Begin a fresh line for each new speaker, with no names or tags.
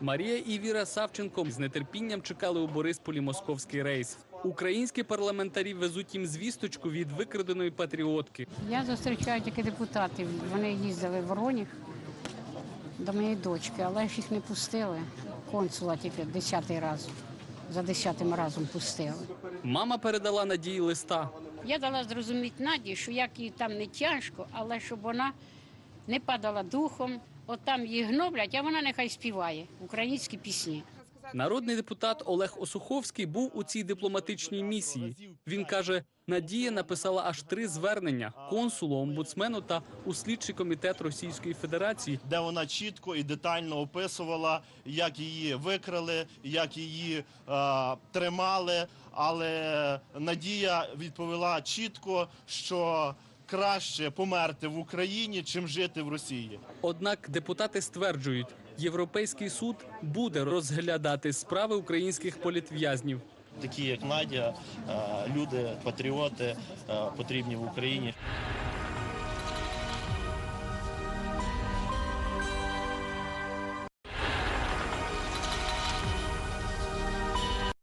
Марія і Віра Савченко з нетерпінням чекали у Борисполі московський рейс. Українські парламентарі везуть їм звісточку від викраденої патріотки.
Я зустрічаю тільки депутатів. Вони їздили в Вороніг до моєї дочки, але ж їх не пустили. Консула тільки десятий раз. За десятим разом пустили.
Мама передала Надії листа.
Я дала зрозуміти Наді, що як їй там не тяжко, але щоб вона не падала духом. От там її гноблять, а вона нехай співає українські пісні.
Народний депутат Олег Осуховський був у цій дипломатичній місії. Він каже, Надія написала аж три звернення консулу, омбудсмену та у слідчий комітет Російської Федерації.
де вона чітко і детально описувала, як її викрали, як її е, тримали. Але Надія відповіла чітко, що краще померти в Україні, чим жити в Росії.
Однак депутати стверджують, Європейський суд буде розглядати справи українських політв'язнів.
Такі як Надя, люди, патріоти потрібні в Україні.